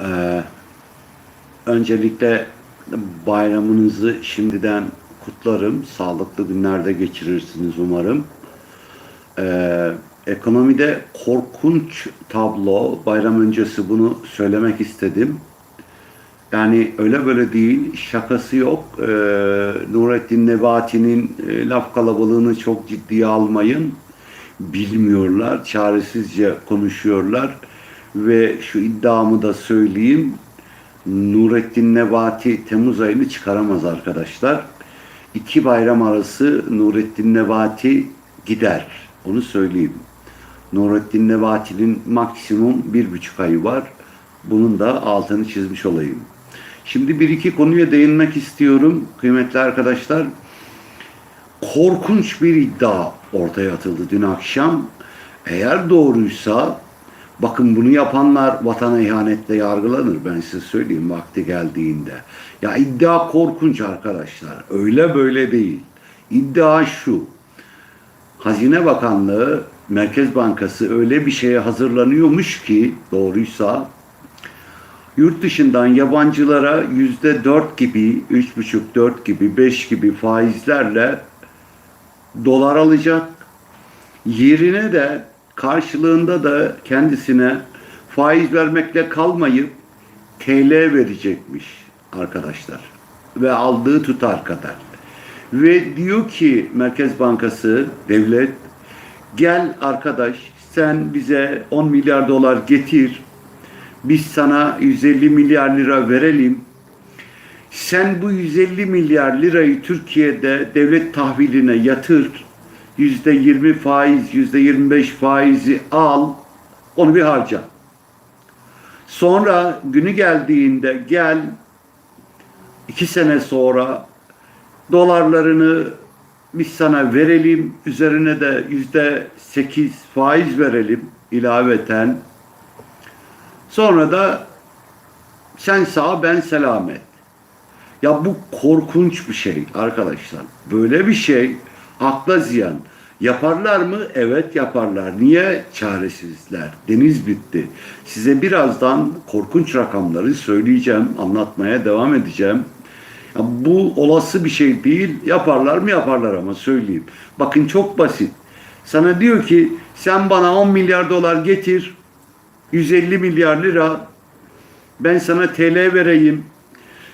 Ee, öncelikle bayramınızı şimdiden kutlarım. Sağlıklı günlerde geçirirsiniz umarım. Ee, ekonomide korkunç tablo. Bayram öncesi bunu söylemek istedim. Yani öyle böyle değil, şakası yok. Ee, Nurettin Nebati'nin e, laf kalabalığını çok ciddiye almayın. Bilmiyorlar, çaresizce konuşuyorlar. Ve şu iddiamı da söyleyeyim. Nurettin Nebati Temmuz ayını çıkaramaz arkadaşlar. İki bayram arası Nurettin Nebati gider. Onu söyleyeyim. Nurettin Nebati'nin maksimum bir buçuk ayı var. Bunun da altını çizmiş olayım. Şimdi bir iki konuya değinmek istiyorum kıymetli arkadaşlar. Korkunç bir iddia ortaya atıldı dün akşam. Eğer doğruysa bakın bunu yapanlar vatana ihanetle yargılanır ben size söyleyeyim vakti geldiğinde. Ya iddia korkunç arkadaşlar. Öyle böyle değil. İddia şu. Hazine Bakanlığı Merkez Bankası öyle bir şeye hazırlanıyormuş ki doğruysa yurt dışından yabancılara yüzde dört gibi, üç buçuk, dört gibi, beş gibi faizlerle dolar alacak. Yerine de karşılığında da kendisine faiz vermekle kalmayıp TL verecekmiş arkadaşlar. Ve aldığı tutar kadar. Ve diyor ki Merkez Bankası, devlet gel arkadaş sen bize 10 milyar dolar getir. Biz sana 150 milyar lira verelim. Sen bu 150 milyar lirayı Türkiye'de devlet tahviline yatır. Yüzde 20 faiz, yüzde 25 faizi al. Onu bir harca. Sonra günü geldiğinde gel iki sene sonra dolarlarını biz sana verelim. Üzerine de yüzde sekiz faiz verelim ilaveten. Sonra da sen sağ ben selamet. Ya bu korkunç bir şey arkadaşlar. Böyle bir şey akla ziyan. Yaparlar mı? Evet yaparlar. Niye? Çaresizler. Deniz bitti. Size birazdan korkunç rakamları söyleyeceğim, anlatmaya devam edeceğim. Bu olası bir şey değil. Yaparlar mı? Yaparlar ama söyleyeyim. Bakın çok basit. Sana diyor ki sen bana 10 milyar dolar getir. 150 milyar lira. Ben sana TL vereyim.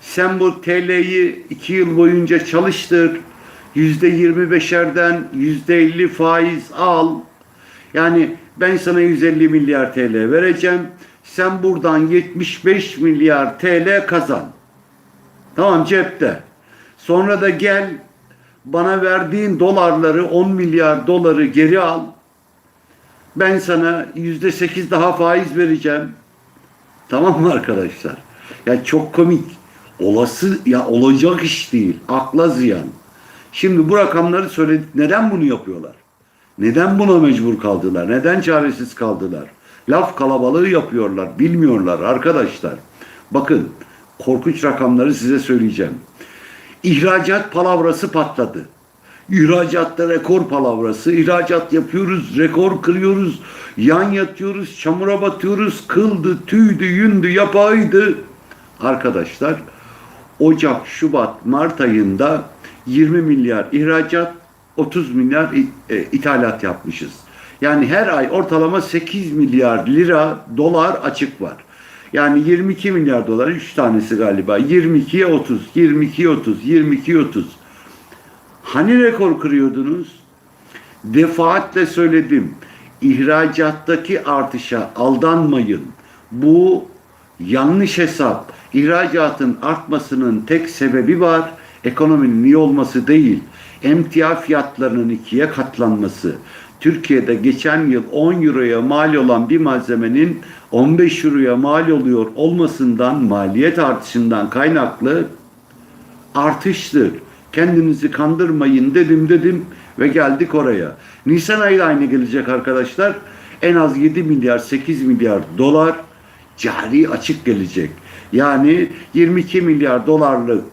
Sen bu TL'yi 2 yıl boyunca çalıştır. Yüzde 25'erden yüzde 50 faiz al. Yani ben sana 150 milyar TL vereceğim. Sen buradan 75 milyar TL kazan. Tamam cepte. Sonra da gel bana verdiğin dolarları 10 milyar doları geri al. Ben sana yüzde sekiz daha faiz vereceğim. Tamam mı arkadaşlar? Ya çok komik. Olası ya olacak iş değil. Akla ziyan. Şimdi bu rakamları söyledik. Neden bunu yapıyorlar? Neden buna mecbur kaldılar? Neden çaresiz kaldılar? Laf kalabalığı yapıyorlar. Bilmiyorlar arkadaşlar. Bakın korkunç rakamları size söyleyeceğim. İhracat palavrası patladı. İhracatta rekor palavrası. İhracat yapıyoruz, rekor kırıyoruz. Yan yatıyoruz, çamura batıyoruz. Kıldı, tüydü, yündü, yapaydı. Arkadaşlar Ocak, Şubat, Mart ayında 20 milyar ihracat, 30 milyar e, ithalat yapmışız. Yani her ay ortalama 8 milyar lira dolar açık var. Yani 22 milyar dolar 3 tanesi galiba. 22'ye 30, 22'ye 30, 22'ye 30. Hani rekor kırıyordunuz? Defaatle söyledim. İhracattaki artışa aldanmayın. Bu yanlış hesap. İhracatın artmasının tek sebebi var. Ekonominin iyi olması değil. Emtia fiyatlarının ikiye katlanması. Türkiye'de geçen yıl 10 euroya mal olan bir malzemenin 15 euroya mal oluyor olmasından, maliyet artışından kaynaklı artıştır. Kendinizi kandırmayın dedim dedim ve geldik oraya. Nisan ayı aynı gelecek arkadaşlar. En az 7 milyar 8 milyar dolar cari açık gelecek. Yani 22 milyar dolarlık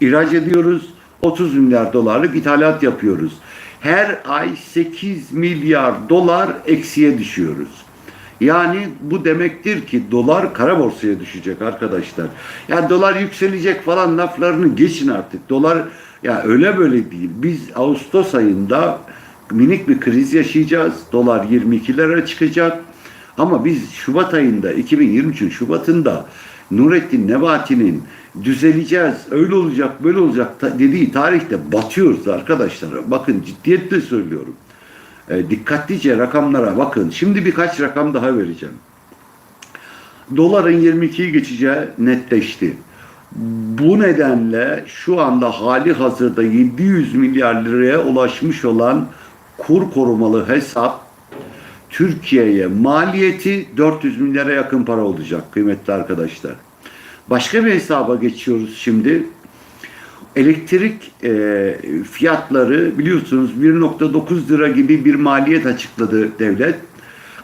ihraç ediyoruz. 30 milyar dolarlık ithalat yapıyoruz. Her ay 8 milyar dolar eksiye düşüyoruz. Yani bu demektir ki dolar kara borsaya düşecek arkadaşlar. Ya dolar yükselecek falan laflarını geçin artık. Dolar ya öyle böyle değil. Biz Ağustos ayında minik bir kriz yaşayacağız. Dolar 22 lira çıkacak. Ama biz Şubat ayında 2023'ün Şubat'ında Nurettin Nebati'nin düzeleceğiz, öyle olacak, böyle olacak dediği tarihte batıyoruz arkadaşlar. Bakın ciddiyetle söylüyorum. E, dikkatlice rakamlara bakın. Şimdi birkaç rakam daha vereceğim. Doların 22'yi geçeceği netleşti. Bu nedenle şu anda hali hazırda 700 milyar liraya ulaşmış olan kur korumalı hesap Türkiye'ye maliyeti 400 milyara yakın para olacak kıymetli arkadaşlar. Başka bir hesaba geçiyoruz şimdi. Elektrik e, fiyatları biliyorsunuz 1.9 lira gibi bir maliyet açıkladı devlet.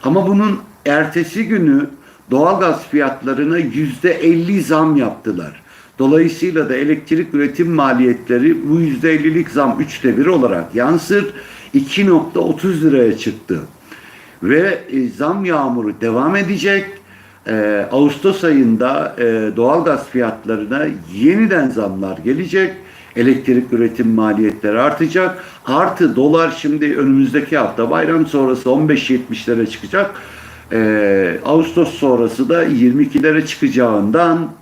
Ama bunun ertesi günü doğalgaz fiyatlarına %50 zam yaptılar. Dolayısıyla da elektrik üretim maliyetleri bu %50'lik zam 3'te 1 olarak yansır 2.30 liraya çıktı ve e, zam yağmuru devam edecek. E, Ağustos ayında e, doğalgaz fiyatlarına yeniden zamlar gelecek. Elektrik üretim maliyetleri artacak. Artı dolar şimdi önümüzdeki hafta bayram sonrası 15.70'lere çıkacak. E, Ağustos sonrası da 22'lere çıkacağından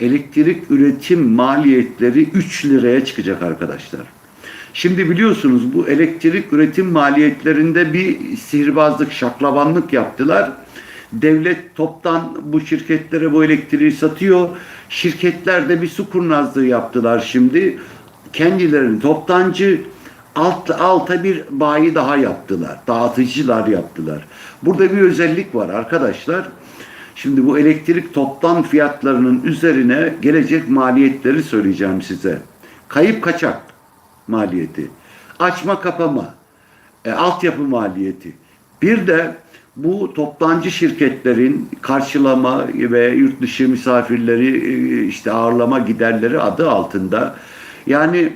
elektrik üretim maliyetleri 3 liraya çıkacak arkadaşlar. Şimdi biliyorsunuz bu elektrik üretim maliyetlerinde bir sihirbazlık, şaklabanlık yaptılar. Devlet toptan bu şirketlere bu elektriği satıyor. Şirketler de bir su kurnazlığı yaptılar şimdi. Kendilerini toptancı alt, alta bir bayi daha yaptılar. Dağıtıcılar yaptılar. Burada bir özellik var arkadaşlar. Şimdi bu elektrik toptan fiyatlarının üzerine gelecek maliyetleri söyleyeceğim size. Kayıp kaçak maliyeti, açma kapama, e, altyapı maliyeti. Bir de bu toptancı şirketlerin karşılama ve yurt dışı misafirleri e, işte ağırlama giderleri adı altında yani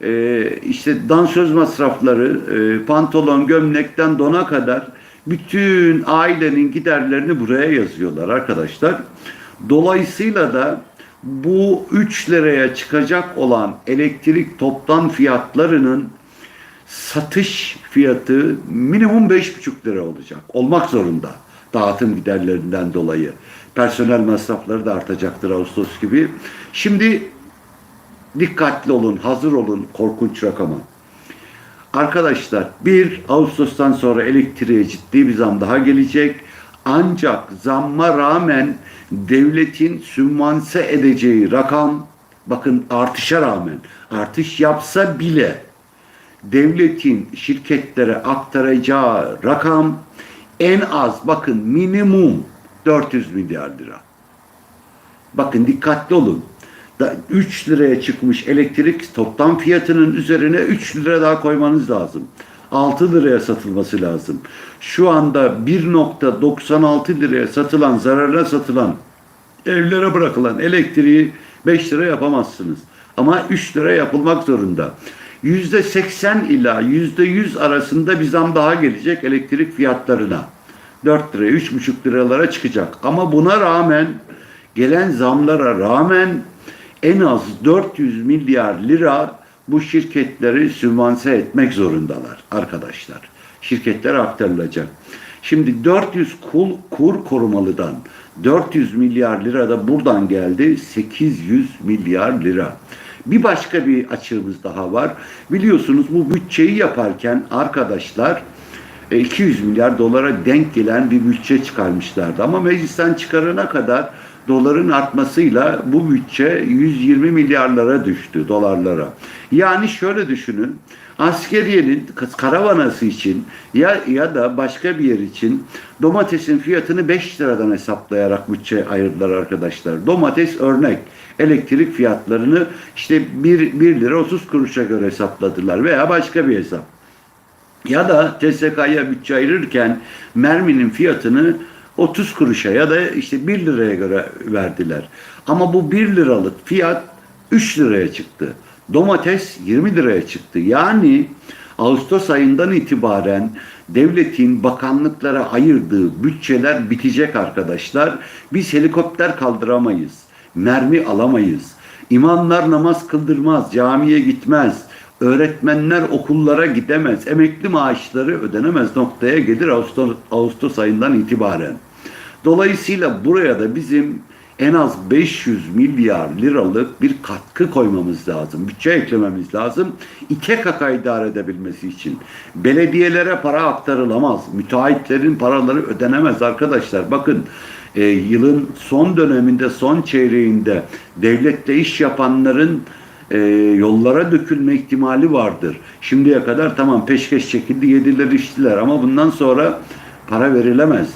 e, işte dansöz masrafları, e, pantolon, gömlekten dona kadar bütün ailenin giderlerini buraya yazıyorlar arkadaşlar. Dolayısıyla da bu 3 liraya çıkacak olan elektrik toptan fiyatlarının satış fiyatı minimum 5,5 lira olacak. Olmak zorunda. Dağıtım giderlerinden dolayı. Personel masrafları da artacaktır Ağustos gibi. Şimdi dikkatli olun, hazır olun korkunç rakama. Arkadaşlar 1 Ağustos'tan sonra elektriğe ciddi bir zam daha gelecek. Ancak zamma rağmen devletin sümmanse edeceği rakam bakın artışa rağmen artış yapsa bile devletin şirketlere aktaracağı rakam en az bakın minimum 400 milyar lira. Bakın dikkatli olun. Da 3 liraya çıkmış elektrik toplam fiyatının üzerine 3 lira daha koymanız lazım. 6 liraya satılması lazım. Şu anda 1.96 liraya satılan, zararına satılan evlere bırakılan elektriği 5 lira yapamazsınız. Ama 3 lira yapılmak zorunda. %80 ila %100 arasında bir zam daha gelecek elektrik fiyatlarına. 4 liraya, 3,5 liralara çıkacak. Ama buna rağmen gelen zamlara rağmen en az 400 milyar lira bu şirketleri sübvanse etmek zorundalar arkadaşlar. Şirketlere aktarılacak. Şimdi 400 kur, kur korumalıdan 400 milyar lira da buradan geldi 800 milyar lira. Bir başka bir açığımız daha var. Biliyorsunuz bu bütçeyi yaparken arkadaşlar 200 milyar dolara denk gelen bir bütçe çıkarmışlardı. Ama meclisten çıkarana kadar doların artmasıyla bu bütçe 120 milyarlara düştü dolarlara. Yani şöyle düşünün. Askeriyenin karavanası için ya ya da başka bir yer için domatesin fiyatını 5 liradan hesaplayarak bütçe ayırdılar arkadaşlar. Domates örnek elektrik fiyatlarını işte 1, 1 lira 30 kuruşa göre hesapladılar veya başka bir hesap. Ya da TSK'ya bütçe ayırırken merminin fiyatını 30 kuruşa ya da işte 1 liraya göre verdiler. Ama bu 1 liralık fiyat 3 liraya çıktı. Domates 20 liraya çıktı. Yani Ağustos ayından itibaren devletin bakanlıklara ayırdığı bütçeler bitecek arkadaşlar. Biz helikopter kaldıramayız. Mermi alamayız. İmamlar namaz kıldırmaz, camiye gitmez. Öğretmenler okullara gidemez. Emekli maaşları ödenemez noktaya gelir Ağustos, Ağustos ayından itibaren. Dolayısıyla buraya da bizim en az 500 milyar liralık bir katkı koymamız lazım. Bütçe eklememiz lazım. İKKK idare edebilmesi için. Belediyelere para aktarılamaz. Müteahhitlerin paraları ödenemez arkadaşlar. Bakın e, yılın son döneminde, son çeyreğinde devlette iş yapanların e, yollara dökülme ihtimali vardır. Şimdiye kadar tamam peşkeş çekildi, yediler içtiler ama bundan sonra para verilemez.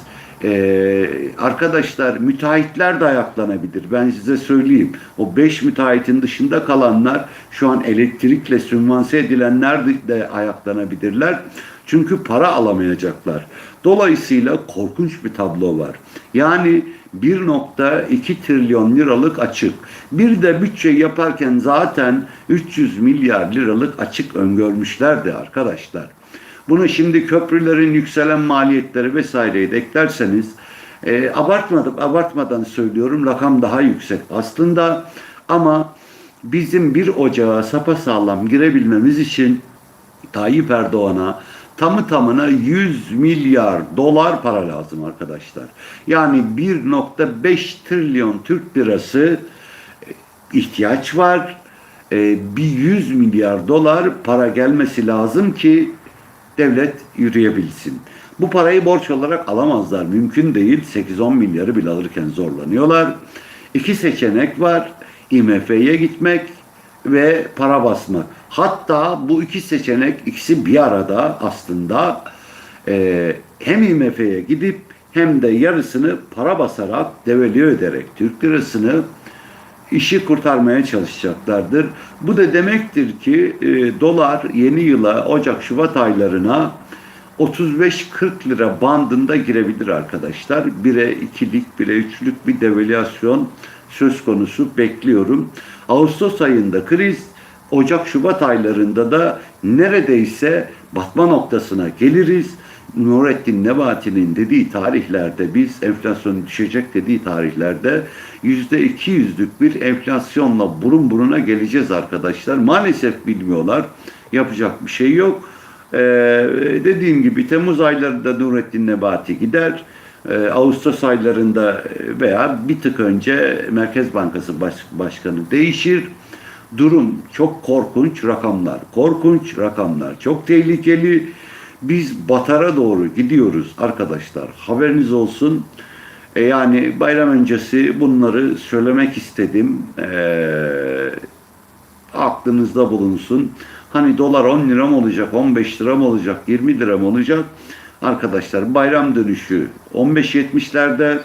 Ee, arkadaşlar müteahhitler de ayaklanabilir. Ben size söyleyeyim. O 5 müteahhitin dışında kalanlar şu an elektrikle sübvanse edilenler de ayaklanabilirler. Çünkü para alamayacaklar. Dolayısıyla korkunç bir tablo var. Yani 1.2 trilyon liralık açık. Bir de bütçe yaparken zaten 300 milyar liralık açık öngörmüşlerdi arkadaşlar. Bunu şimdi köprülerin yükselen maliyetleri vesaireyi de eklerseniz e, abartmadım, abartmadan söylüyorum rakam daha yüksek aslında ama bizim bir ocağa sapasağlam girebilmemiz için Tayyip Erdoğan'a tamı tamına 100 milyar dolar para lazım arkadaşlar. Yani 1.5 trilyon Türk lirası e, ihtiyaç var. E, bir 100 milyar dolar para gelmesi lazım ki devlet yürüyebilsin. Bu parayı borç olarak alamazlar. Mümkün değil. 8-10 milyarı bile alırken zorlanıyorlar. İki seçenek var. IMF'ye gitmek ve para basmak. Hatta bu iki seçenek ikisi bir arada aslında e, hem IMF'ye gidip hem de yarısını para basarak devalüe ederek Türk lirasını işi kurtarmaya çalışacaklardır. Bu da demektir ki e, dolar yeni yıla Ocak-Şubat aylarına 35-40 lira bandında girebilir arkadaşlar. 1'e 2'lik, 1'e 3'lük bir devalüasyon söz konusu bekliyorum. Ağustos ayında kriz, Ocak-Şubat aylarında da neredeyse batma noktasına geliriz. Nurettin Nebati'nin dediği tarihlerde biz enflasyon düşecek dediği tarihlerde yüzde iki yüzlük bir enflasyonla burun buruna geleceğiz arkadaşlar. Maalesef bilmiyorlar. Yapacak bir şey yok. Ee, dediğim gibi Temmuz aylarında Nurettin Nebati gider. Ee, Ağustos aylarında veya bir tık önce Merkez Bankası Baş- Başkanı değişir. Durum çok korkunç rakamlar. Korkunç rakamlar. Çok tehlikeli. Biz batara doğru gidiyoruz arkadaşlar. Haberiniz olsun. E, yani bayram öncesi bunları söylemek istedim. Ee, aklınızda bulunsun. Hani dolar 10 lira mı olacak, 15 lira mı olacak, 20 lira mı olacak? Arkadaşlar bayram dönüşü 15.70'lerde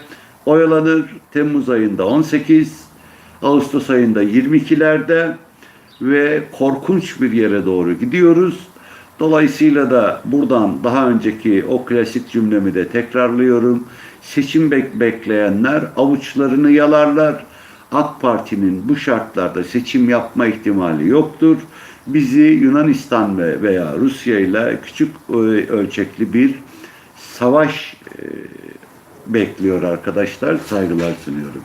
oyalanır. Temmuz ayında 18, Ağustos ayında 22'lerde ve korkunç bir yere doğru gidiyoruz. Dolayısıyla da buradan daha önceki o klasik cümlemi de tekrarlıyorum. Seçim bek- bekleyenler avuçlarını yalarlar. AK Parti'nin bu şartlarda seçim yapma ihtimali yoktur. Bizi Yunanistan ve veya Rusya ile küçük e, ölçekli bir savaş e, bekliyor arkadaşlar. Saygılar sunuyorum.